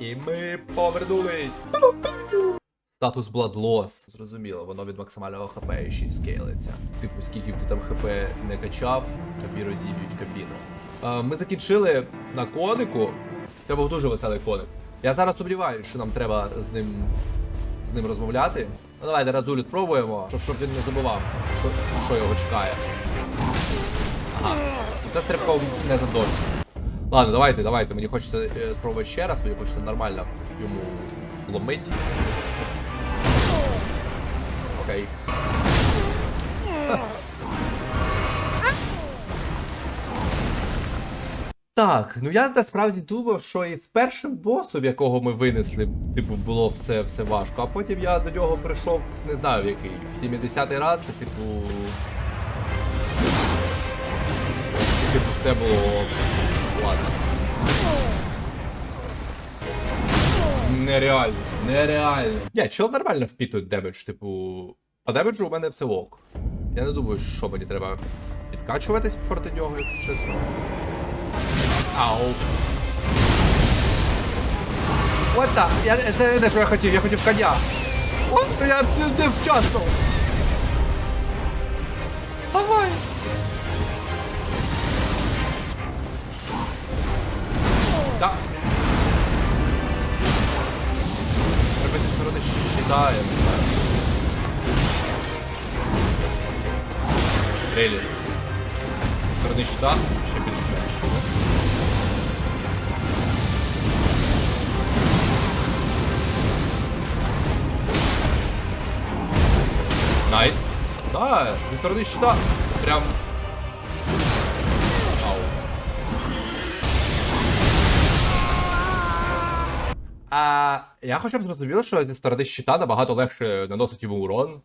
І ми повернулись. Статус Bloodloss. Зрозуміло, воно від максимального хп ще й скейлиться. Типу, скільки б ти там хп не качав, тобі розіб'ють кабіну. А, ми закінчили на конику. Це був дуже веселий коник. Я зараз сумніваюся, що нам треба з ним з ним розмовляти. Ну давайте разулю спробуємо, щоб, щоб він не забував, що, що його чекає. Ага. Це стрибком не задовж. Ладно, давайте, давайте. Мені хочеться е, спробувати ще раз, мені хочеться нормально йому ломить. Окей. Так, ну я насправді думав, що і з першим босом, якого ми винесли, типу, було все, все важко, а потім я до нього прийшов, не знаю в який, в 70-й раз, і, типу. Типу, все було ладно. Нереально, нереально. Ні, чел нормально впітують демедж, типу. По демеджу у мене все ок. Я не думаю, що мені треба підкачуватись проти нього, якщо чесно. Ау. What the? Я, це не те, що я хотів, я хотів коня. О, я не вчасно. Вставай. Да. Треба зі сторони щита, я не знаю. Рейлі. Зі сторони щита ще більш-менш. Найс. Да, зі сторони щита. Прям. А я хоча б зрозумів, що зі сторони щита набагато легше наносить йому урон.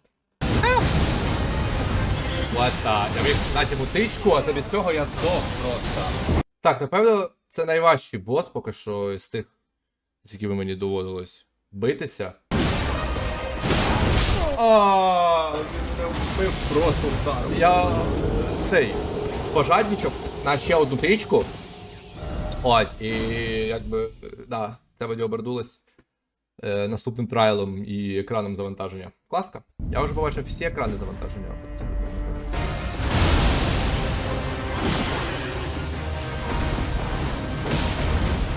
What? Я міг дати йому тичку, а від цього я здох просто. Так, напевно, це найважчий бос поки що з тих, з якими мені доводилось битися. А, він не вбив просто ударом. Я цей пожадничав на ще одну тичку. Ось, і якби, да, це мені обернулось е, наступним трайлом і екраном завантаження. Класка. Я вже побачив всі екрани завантаження.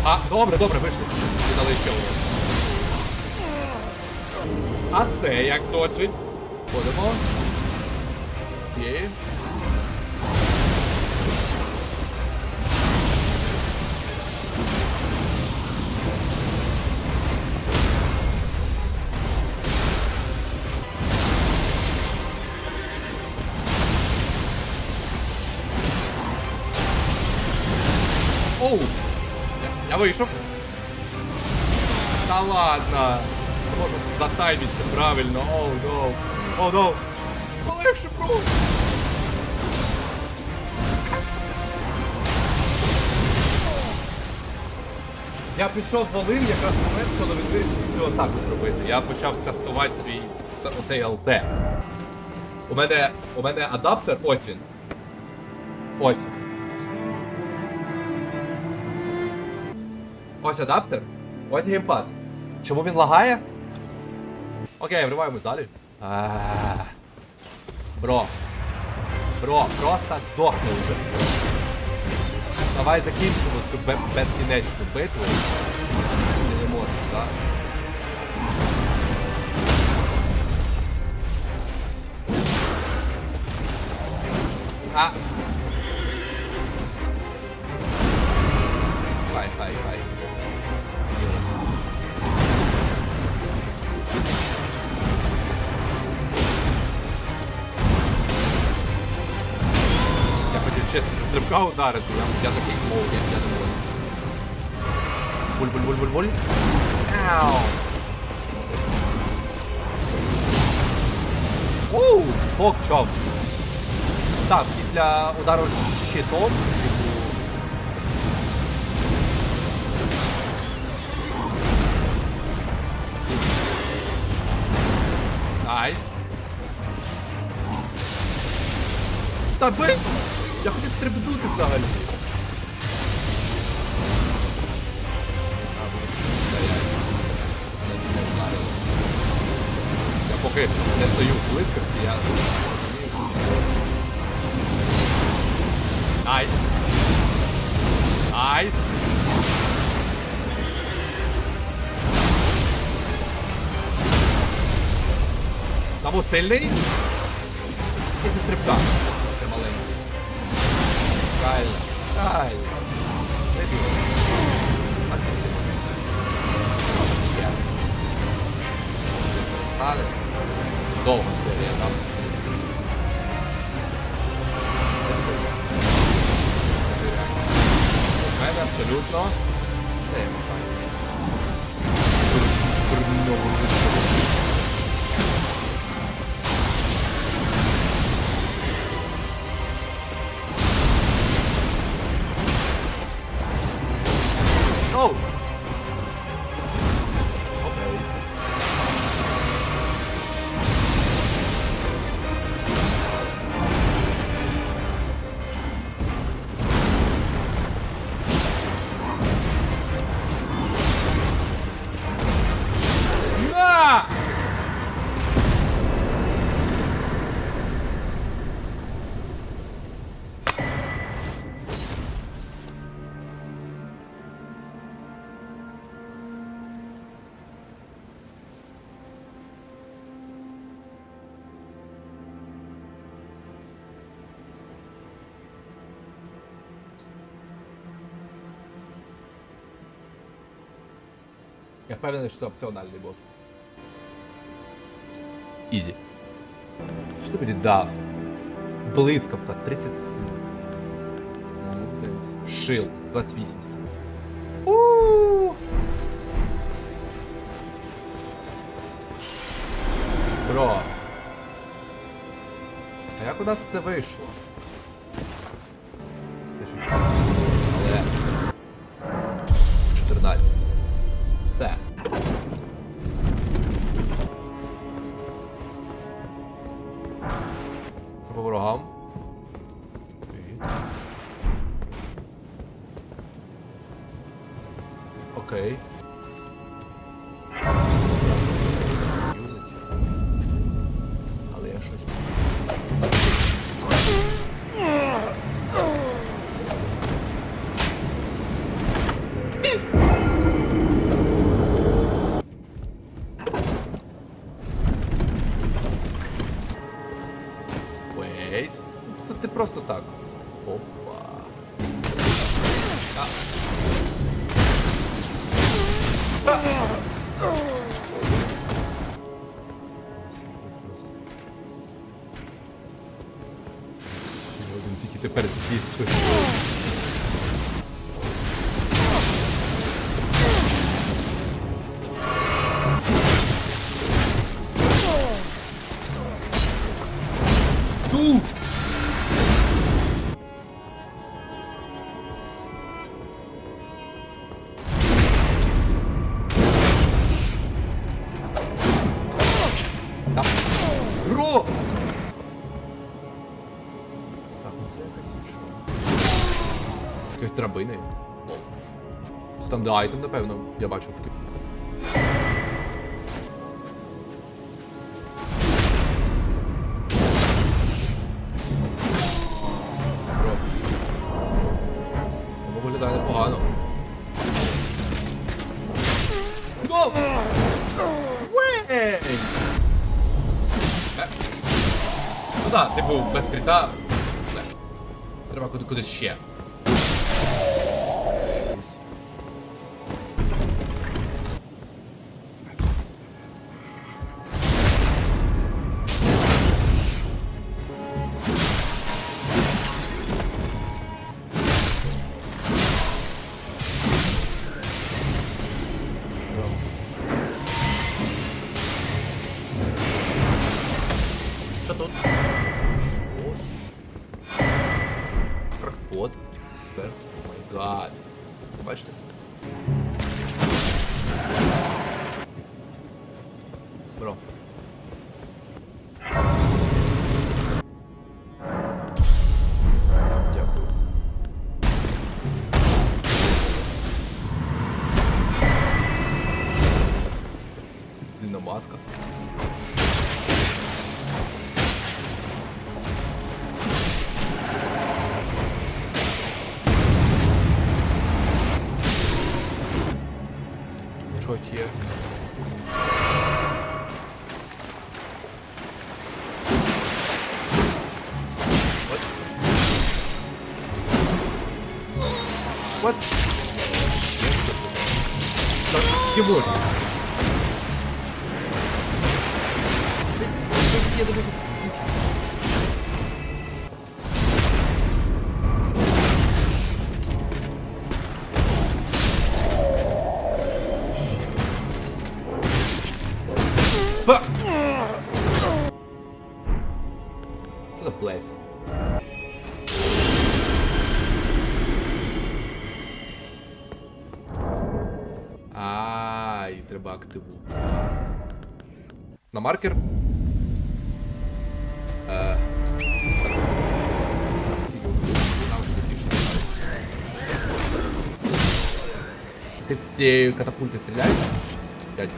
А, добре, добре, вийшли. Віддали ще одну. А це як точить? Ходимо. Всі. Оу! Я, я вийшов. Та ладно. Можу затаймітися правильно. Оу, ноу. Оу, ноу. Полегше просто. Я пішов волин якраз момент, коли він вирішив цю атаку зробити. Я почав кастувати свій оцей ЛТ. У мене, у мене адаптер, ось він. Ось. Ось адаптер, ось геймпад. Чому він лагає? Окей, вриваємось далі. А, Бро. Бро, просто здохни вже. Давай закінчимо цю бе- безкінечну битву. Не можеш, так? А. Хай, хай, хай. Ще стрибка ударити, я, я такий мов, я, я не можу. Буль, буль, буль, буль, буль. Ау. Оу, покчов. Так, після удару щитом, Найс. Та би! Я хотів стрибнути взагалі. Я поки не стою в блискавці, я розумію, що Найс! Найс! Там був сильний? І це стрибка. Правильно. Правильно. Не бігай. Так не бігай. Ще раз. Перестали. Довга серія, там. У впевнений, що це опціональний бос. Ізі. Що ти мені дав? Блискавка 37. Молодець. Шилд 28 сил. У! Бро. А як у нас це вийшло? Але. 14. Все. А. драбини. Там де айтем, напевно, я бачу в кіп. Ну да, типу, без крита. Треба куди кудись ще. Що тут? Проход. Тепер. О май гад. Бачите це? What? Так, це Я не можу маркер. Е. Катапульти стріляєш? Дядь.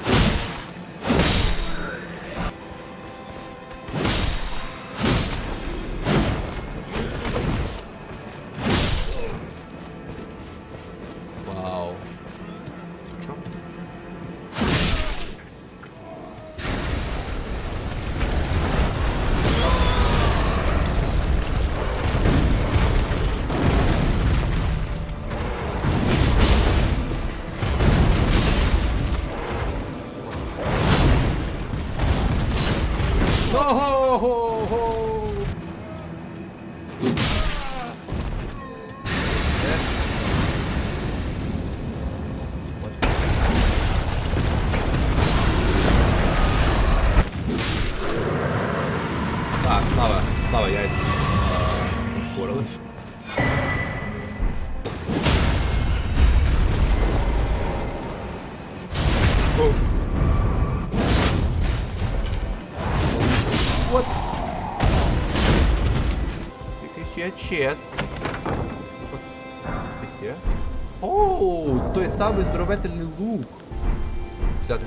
Чест. Є? Оу, той самий здоровительний лук. Взяти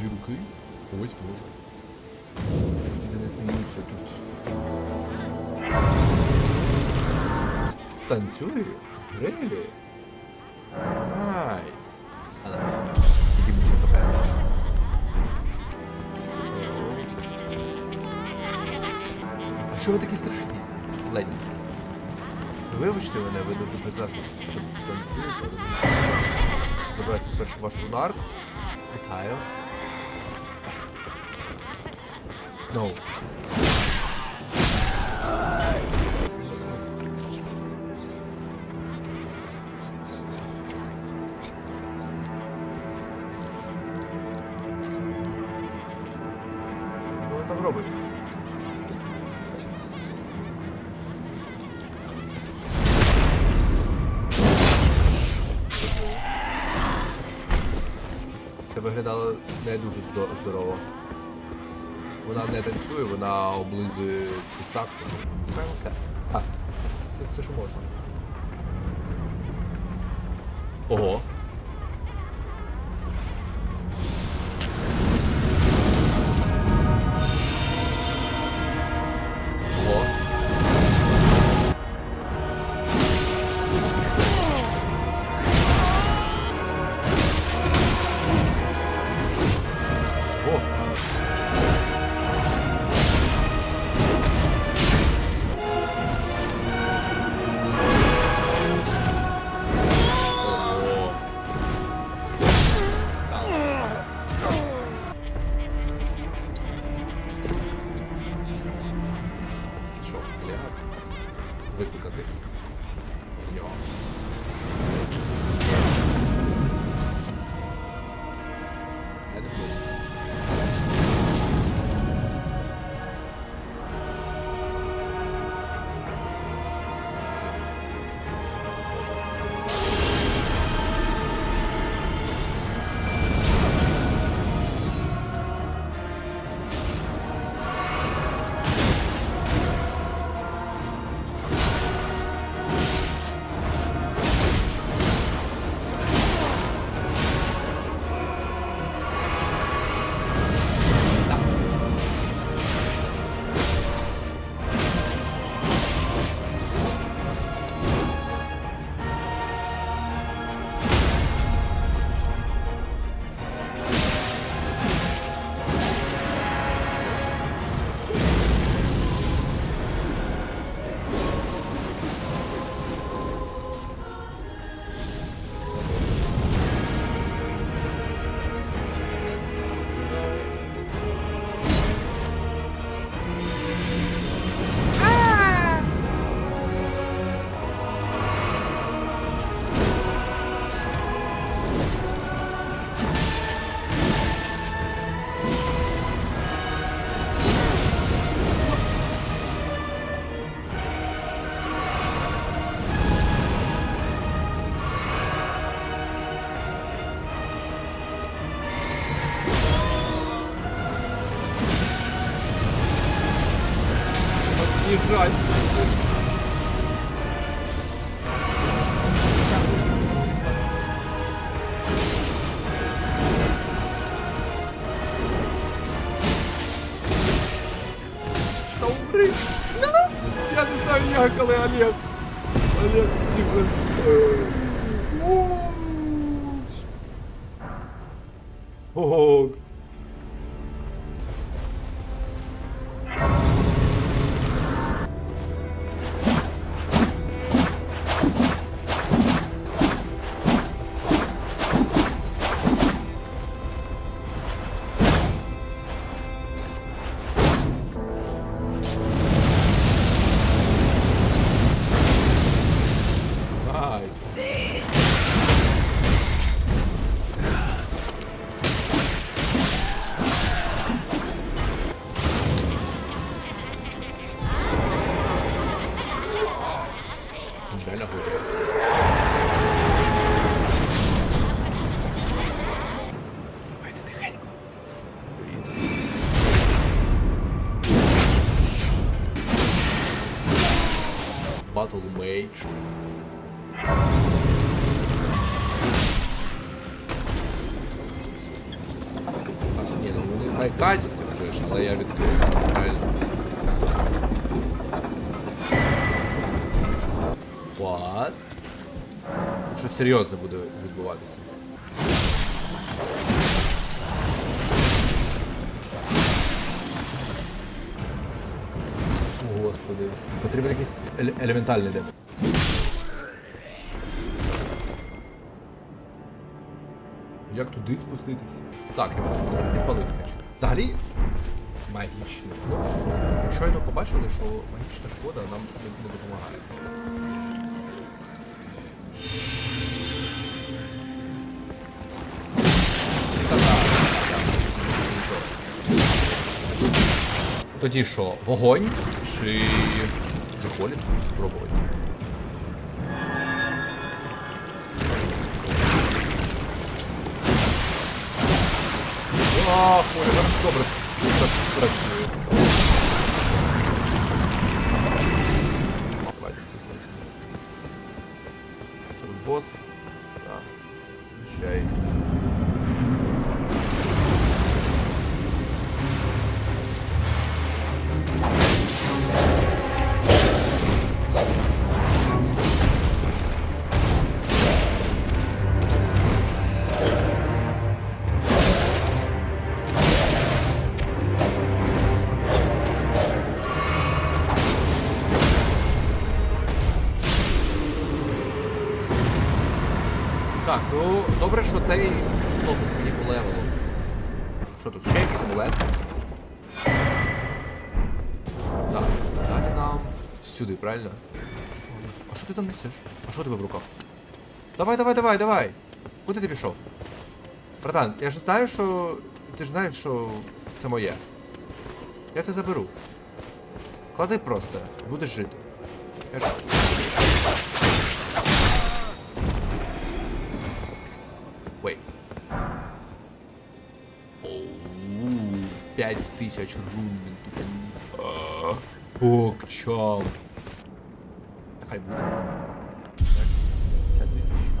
дві руки. Ось може. Діти не сміються тут. Танцює? Really? Найс. Але, ходімо ще хп. А що ви такі страшні? Леді. Вибачте мене, ви дуже прекрасно танцюєте. Забирайте першу вашу ударку. Вітаю. No. Вона не танцює, вона облизує пісак. Правильно все. Так, це що можна. Ого. Vou explicar aqui. Aqui. Їжать. Відкрию. What? Щось серйозне буде відбуватися. Господи. Потрібен якийсь еле- елементальний деп. Як туди спуститись? Так, я підпалити меч. Взагалі, магічно. Ну, ми щойно побачили, що магічна шкода нам не, допомагає. Тоді що, вогонь чи чи поліс спробувати? А, Оля, добре. Так працює. Давайте Так, ну добре, що цей хлопець мені по левелу. Що тут, ще якийсь амулет? Так, дати нам сюди, правильно? А що ти там несеш? А що тебе в руках? Давай, давай, давай, давай! Куди ти пішов? Братан, я ж знаю, що. Ти ж знаєш, що це моє. Я це заберу. Клади просто, будеш жити. Я 5 тысяч рун він тут ніс. Ок, чал. Хай буде. 52 тисячі.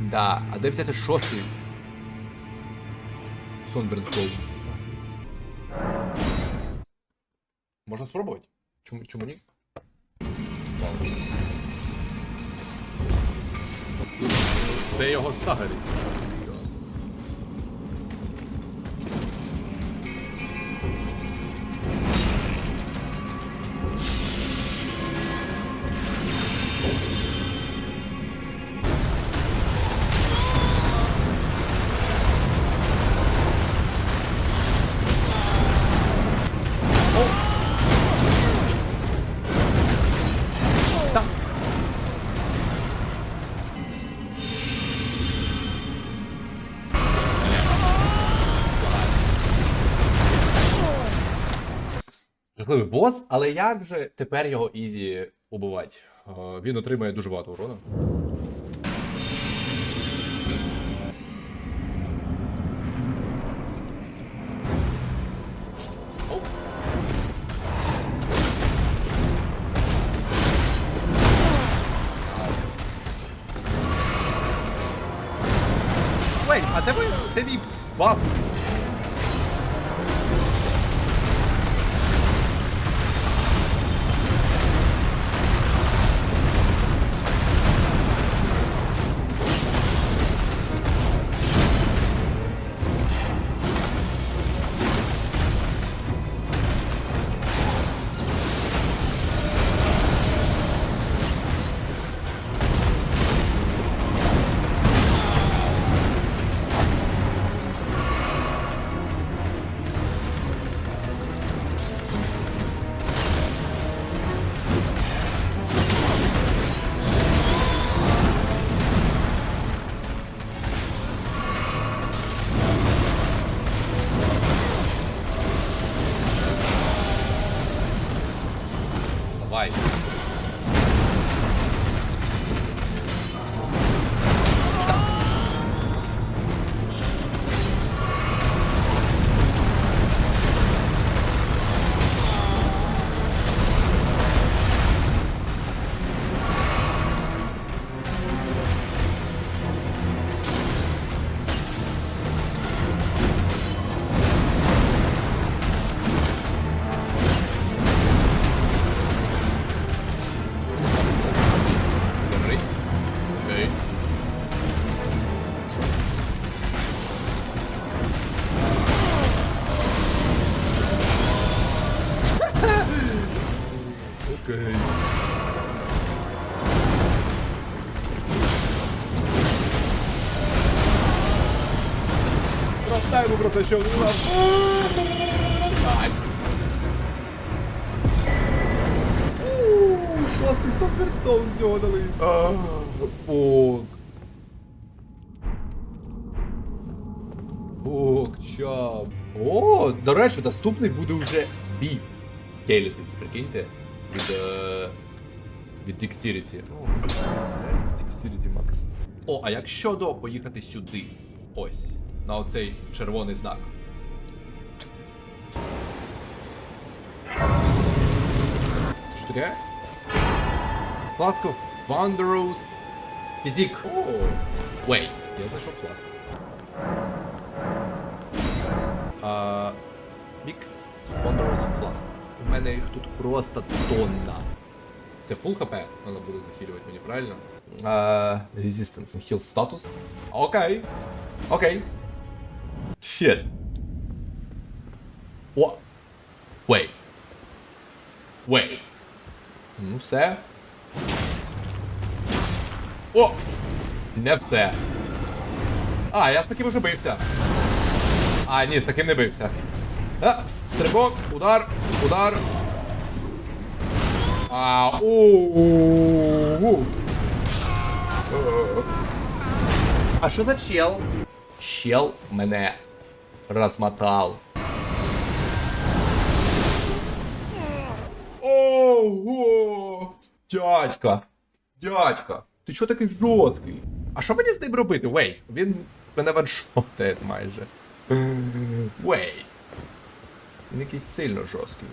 Да, а де взяти шостий? Сонбернскол. Можно спробувати. Чому, чому ні? Це його стагерить. Жахливий бос, але як же тепер його ізі убивати? Е, Він отримає дуже багато урону. Розтаємо про те, що у нас. Шостий суперстоун з нього дали. Чап. О, до речі, наступний буде вже бій. Скелетис, прикиньте. Від, е, від. О, Dexterity Max. О, а як щодо поїхати сюди? Ось. На оцей червоний знак. Що таке? Фласку Wanderous. О, Вей, я знайшов фласку. А, Мікс Wanderous Flask. У мене їх тут просто тонна. Це full хп треба буде захилювати мені, правильно? Resistance. Heal статус. Окей. Окей. Shit. О. Wait. Wait. Ну все. О! Не все. А, я з таким уже бився. А, ні, з таким не бився. А, стрибок, удар, удар. А, у, у. А що за чел? Чел мене розмотав. Ого! Дядька! Дядька! Ти чого такий жорсткий? А що мені з ним робити? Вей, він мене ваншотає майже. Вей. Він якийсь сильно жорсткий.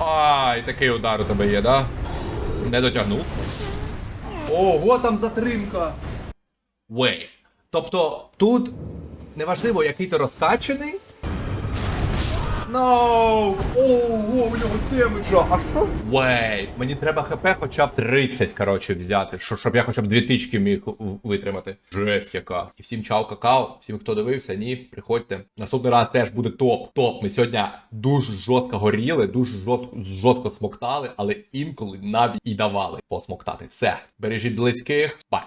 Ай, такий удар у тебе є, да? Не дотягнувся. Ого, там затримка. Вей. Тобто тут неважливо, який ти розкачаний. Ноу! Ого, у нього демеджа, а що? Вей, мені треба хп хоча б 30, коротше, взяти, що, щоб я хоча б дві тички міг витримати. Жесть яка. І всім чао какао, всім хто дивився, ні, приходьте. Наступний раз теж буде топ. Топ. Ми сьогодні дуже жорстко горіли, дуже жорстко, жорстко смоктали, але інколи навіть і давали посмоктати. Все, бережіть близьких, бай.